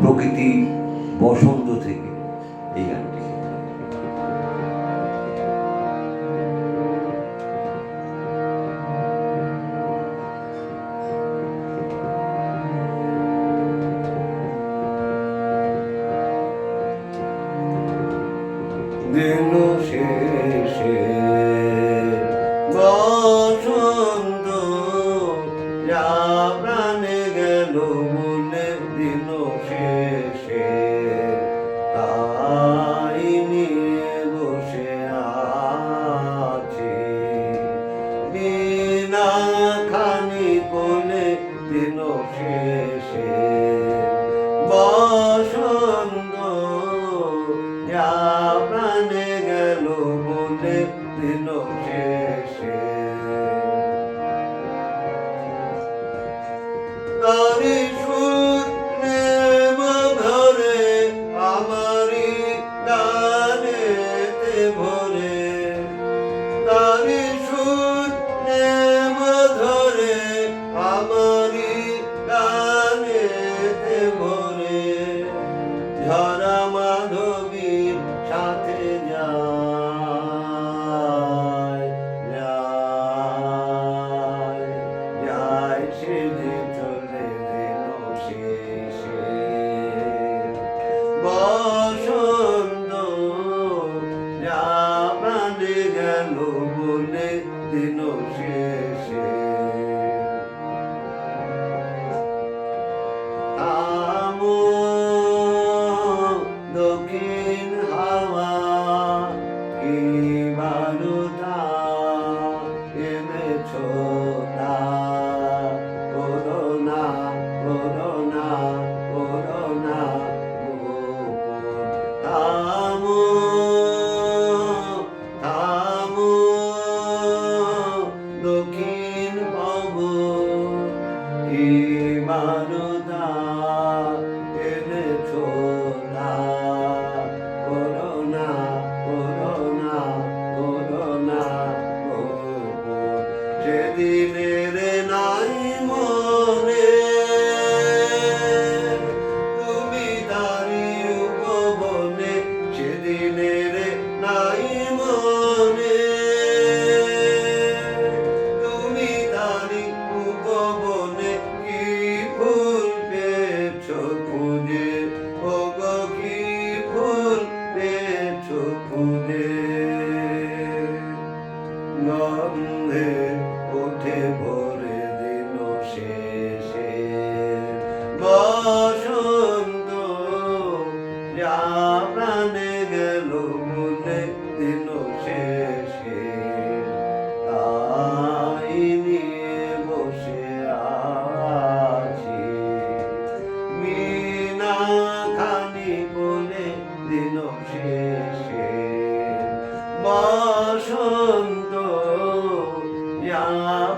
প্রকৃতি বসন্ত থেকে এই গানটি দিন শেষে বসন্ত যা প্রাণে গেল বলে দিন শেষে। ধরে আমারি ভরে বসন্ত যা বলে দিন শেষে। কি গন্ধে ওঠে ভরে দিন শেষে। বসন্ত, যা প্রাণে গেল বলে দিন শেষে। তাই নিয়ে বসে আছি। বিনা খানি বলে দিন শেষে। বসন্ত যা প্রাণে